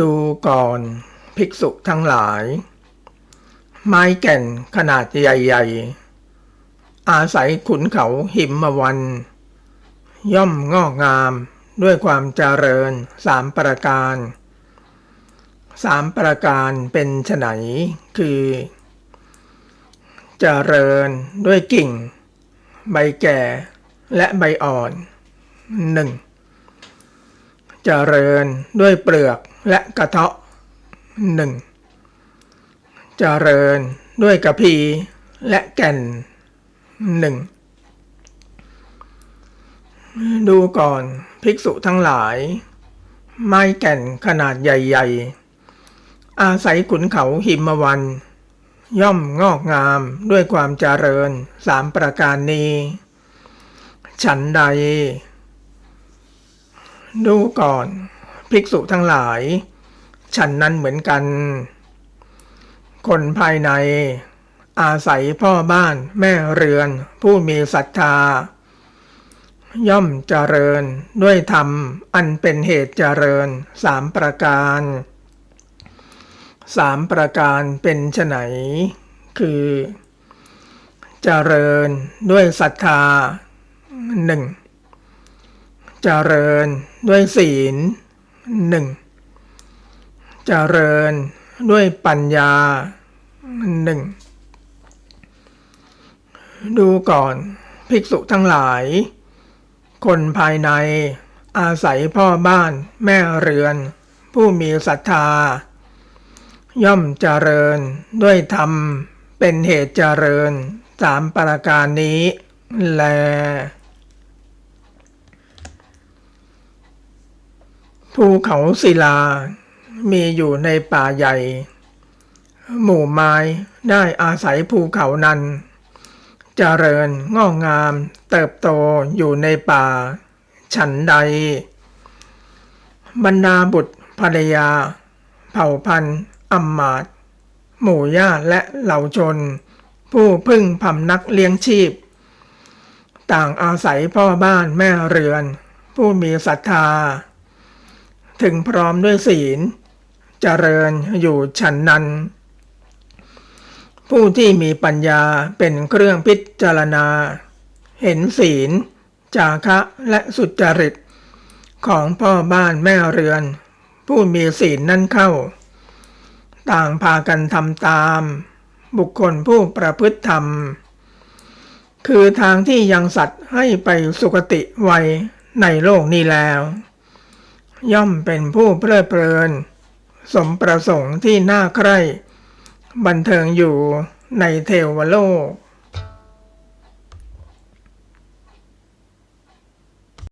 ดูก่อนภิกษุทั้งหลาย ไม้แก่นขนาดใหญ่ๆ อาศัยขุนเขาหิมมวัน ย่อมงอกงามด้วยความเจริญสามประการสามประการเป็นไฉนคือ เจริญด้วยกิ่ง ใบแก่และใบอ่อนหนึ่งเจริญด้วยเปลือก และกระเทาะหนึ่งเจริญด้วยกระพีและแก่นหนึ่งดูก่อนภิกษุทั้งหลาย ไม้แก่นขนาดใหญ่ๆ อาศัยขุนเขาหิมวัน ย่อมงอกงามด้วยความเจริญสามประการนี้ ฉันใด ดูก่อน ภิกษุทั้งหลาย ฉันนั้นเหมือนกัน คนภายใน อาศัยพ่อบ้านแม่เรือน ผู้มีศรัทธา ย่อมเจริญด้วยธรรมอันเป็นเหตุเจริญสามประการสามประการเป็นไฉนคือเจริญด้วยศรัทธาหนึ่งเจริญด้วยศีล หนึ่งเจริญด้วยปัญญาหนึ่งดูก่อนภิกษุทั้งหลาย คนภายในอาศัยพ่อบ้านแม่เรือน ผู้มีศรัทธา ย่อมเจริญด้วยธรรมเป็นเหตุเจริญสามประการนี้แล ภูเขาศิลา มีอยู่ในป่าใหญ่ หมู่ไม้ได้อาศัยภูเขานั้นเจริญงอกงาม เติบโตอยู่ในป่า ฉันใด บรรดาบุตรภรรยา เผ่าพันธุ์อำมมาตหมู่ญาติและเหล่าชน ผู้พึ่งพำนักเลี้ยงชีพ ต่างอาศัยพ่อบ้านแม่เรือน ผู้มีศรัทธา ถึงพร้อมด้วยศีล เจริญอยู่ฉันนั้น ผู้ที่มีปัญญาเป็นเครื่องพิจารณา เห็นศีล จาคะและสุจริต ของพ่อบ้านแม่เรือน ผู้มีศีลนั่นเข้า ต่างพากันทำตาม บุคคลผู้ประพฤติธรรม คือทางที่ยังสัตว์ให้ไปสุคติไวในโลกนี้แล้ว ย่อมเป็นผู้เพลิดเพลิน สมประสงค์ที่น่าใคร่ บันเทิงอยู่ในเทวโลก